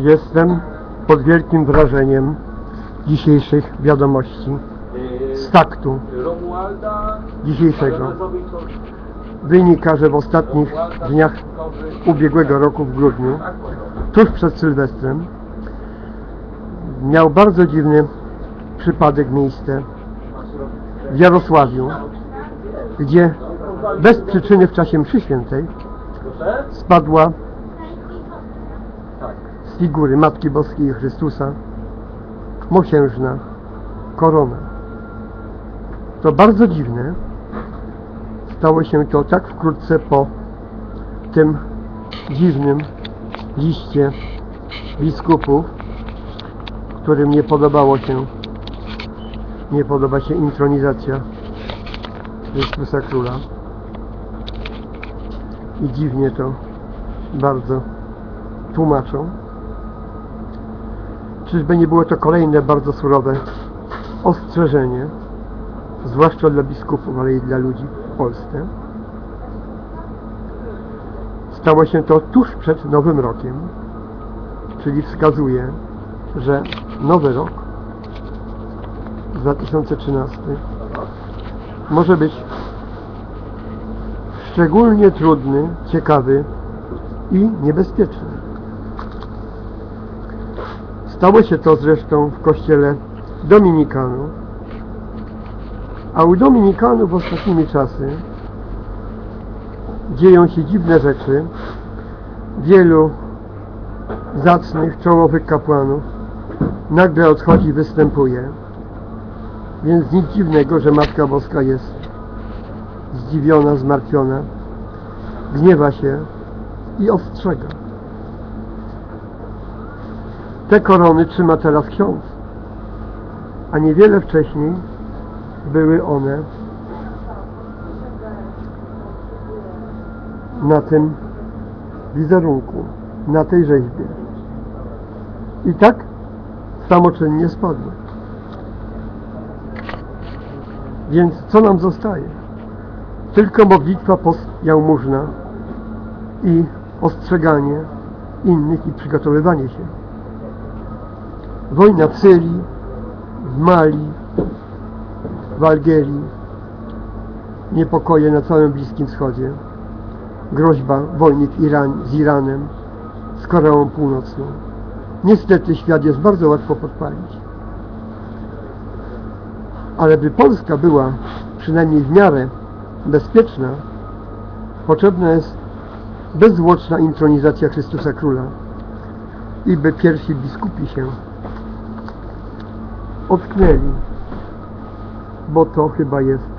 Jestem pod wielkim wrażeniem dzisiejszych wiadomości z taktu dzisiejszego. Wynika, że w ostatnich dniach ubiegłego roku w grudniu, tuż przed Sylwestrem, miał bardzo dziwny przypadek miejsce w Jarosławiu, gdzie bez przyczyny w czasie mszy świętej spadła z figury Matki Boskiej i Chrystusa mosiężna korona. To bardzo dziwne. Stało się to tak wkrótce po tym dziwnym liście biskupów, którym nie podobało się nie podoba się intronizacja Chrystusa Króla i dziwnie to bardzo tłumaczą. Czyżby nie było to kolejne bardzo surowe ostrzeżenie, zwłaszcza dla biskupów, ale i dla ludzi w Polsce. Stało się to tuż przed Nowym Rokiem, czyli wskazuje, że Nowy Rok 2013 może być szczególnie trudny, ciekawy i niebezpieczny. Stało się to zresztą w kościele Dominikanów, a u Dominikanów ostatnimi czasy dzieją się dziwne rzeczy. Wielu zacnych, czołowych kapłanów nagle odchodzi, występuje. Więc nic dziwnego, że Matka Boska jest zdziwiona, zmartwiona, gniewa się i ostrzega. Te korony trzyma teraz ksiądz, a niewiele wcześniej były one na tym wizerunku, na tej rzeźbie. I tak samoczynnie spadły. Więc co nam zostaje? Tylko modlitwa post jałmużna i ostrzeganie innych i przygotowywanie się. Wojna w Syrii, w Mali, w Algierii, niepokoje na całym Bliskim Wschodzie, groźba wojny Iran, z Iranem, z Koreą Północną. Niestety świat jest bardzo łatwo podpalić. Ale by Polska była przynajmniej w miarę bezpieczna, potrzebna jest bezzwłoczna intronizacja Chrystusa Króla i by pierwsi biskupi się ocknęli, bo to chyba jest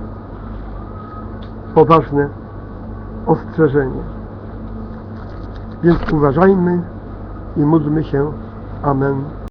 poważne ostrzeżenie. Więc uważajmy i módlmy się. Amen.